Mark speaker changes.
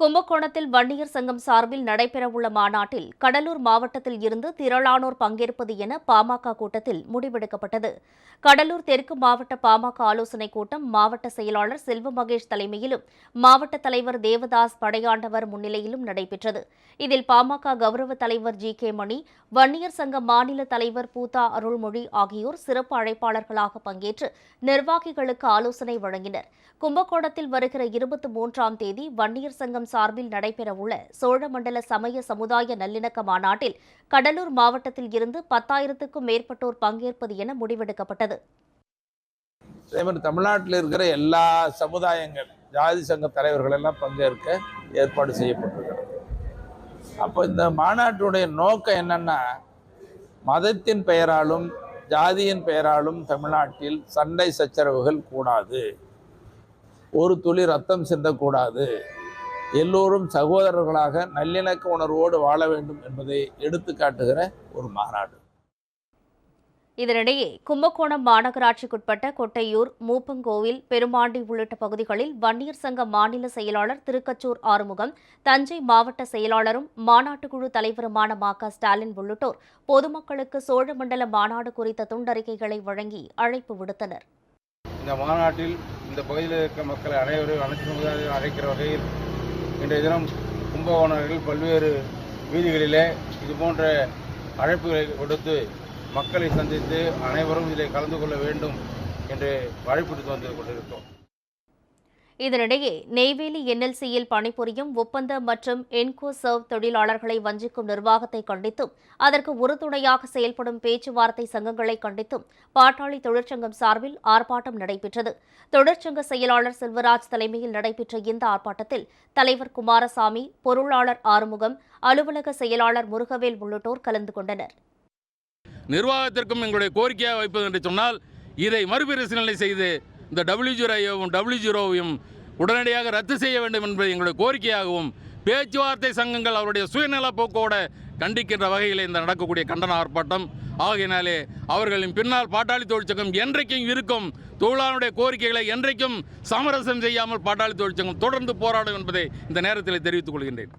Speaker 1: கும்பகோணத்தில் வன்னியர் சங்கம் சார்பில் நடைபெறவுள்ள மாநாட்டில் கடலூர் மாவட்டத்தில் இருந்து திரளானோர் பங்கேற்பது என பாமக கூட்டத்தில் முடிவெடுக்கப்பட்டது. கடலூர் தெற்கு மாவட்ட பாமக ஆலோசனைக் கூட்டம் மாவட்ட செயலாளர் செல்வ மகேஷ் தலைமையிலும் மாவட்ட தலைவர் தேவதாஸ் படையாண்டவர் முன்னிலையிலும் நடைபெற்றது. இதில் பாமக கௌரவ தலைவர் ஜி. கே. மணி வன்னியர் சங்க மாநில தலைவர் பூதா அருள்மொழி ஆகியோர் சிறப்பு அழைப்பாளர்களாக பங்கேற்று நிர்வாகிகளுக்கு ஆலோசனை வழங்கினர். கும்பகோணத்தில் வருகிற இருபத்தி மூன்றாம் தேதி வன்னியர் சங்கம் சார்பில் நடைபெறவுள்ள சோழமண்டல சமய சமுதாய நல்லிணக்க மாநாட்டில் கடலூர் மாவட்டத்தில் இருந்து பத்தாயிரத்துக்கும் மேற்பட்டோர் பங்கேற்பது என முடிவெடுக்கப்பட்டது.
Speaker 2: அதேமாதிரி தமிழ்நாட்டில் இருக்கிற எல்லா சமுதாயங்கள் ஜாதி சங்க தலைவர்கள் எல்லாம் பங்கேற்க ஏற்பாடு செய்யப்பட்டிருக்கிறது. அப்போ இந்த மாநாட்டுடைய நோக்கம் என்னன்னா மதத்தின் பெயராலும் ஜாதியின் பெயராலும் தமிழ்நாட்டில் சண்டை சச்சரவுகள் கூடாது. ஒரு துளி ரத்தம் சிந்தக்கூடாது. எல்லோரும் சகோதரர்களாக நல்லிணக்க உணர்வோடு வாழ வேண்டும் என்பதை எடுத்து காட்டுகிற ஒரு மாநாடு.
Speaker 1: இதனிடையே கும்பகோணம் மாநகராட்சிக்குட்பட்ட கொட்டையூர் மூப்பங்கோவில் பெருமாண்டி உள்ளிட்ட பகுதிகளில் வன்னியர் சங்க மாநில செயலாளர் திருக்கச்சூர் ஆறுமுகம் தஞ்சை மாவட்ட செயலாளரும் மாநாட்டுக்குழு தலைவருமான மா க ஸ்டாலின் உள்ளிட்டோர் பொதுமக்களுக்கு சோழமண்டல மாநாடு குறித்த துண்டறிக்கைகளை வழங்கி அழைப்பு விடுத்தனர்.
Speaker 3: இந்த மாநாட்டில் இந்த பகுதியில் இருக்க மக்களை அனைவரும் அனைத்து அழைக்கிற வகையில் இன்றைய தினம் கும்பகோணர்கள் பல்வேறு வீதிகளிலே இது போன்ற அழைப்புகளை கொடுத்து மக்களை சந்தித்து அனைவரும் இதில் கலந்து கொள்ள வேண்டும் என்று அழைப்பிட்டு வந்து கொண்டிருக்கிறோம்.
Speaker 1: இதனிடையே நெய்வேலி என்எல்சியில் பணிபுரியும் ஒப்பந்த மற்றும் என்கோ சர்வ் தொழிலாளர்களை வஞ்சிக்கும் நிர்வாகத்தை கண்டித்தும் அதற்கு உறுதுணையாக செயல்படும் பேச்சுவார்த்தை சங்கங்களை கண்டித்தும் பாட்டாளி தொழிற்சங்கம் சார்பில் ஆர்ப்பாட்டம் நடைபெற்றது. தொழிற்சங்க செயலாளர் செல்வராஜ் தலைமையில் நடைபெற்ற இந்த ஆர்ப்பாட்டத்தில் தலைவர் குமாரசாமி பொருளாளர் ஆறுமுகம் அலுவலக செயலாளர் முருகவேல் உள்ளிட்டோர் கலந்து கொண்டனர்.
Speaker 4: நிர்வாகத்திற்கும் எங்களுடைய கோரிக்கையாக வைப்பது என்று சொன்னால் இதை மறுபரிசீலனை செய்து இந்த டபிள்யூ ஜீரோவையும் டபிள்யூ ஜீரோவையும் உடனடியாக ரத்து செய்ய வேண்டும் என்பது எங்களுடைய கோரிக்கையாகவும் பேச்சுவார்த்தை சங்கங்கள் அவருடைய சுயநல போக்கோட கண்டிக்கின்ற வகையில் இந்த நடக்கக்கூடிய கண்டன ஆர்ப்பாட்டம். ஆகையினாலே அவர்களின் பின்னால் பாட்டாளி தொழிற்சங்கம் என்றைக்கும் இருக்கும். தொழிலாளருடைய கோரிக்கைகளை என்றைக்கும் சமரசம் செய்யாமல் பாட்டாளி தொழிற்சங்கம் தொடர்ந்து போராடும் என்பதை இந்த நேரத்தில் தெரிவித்துக் கொள்கின்றேன்.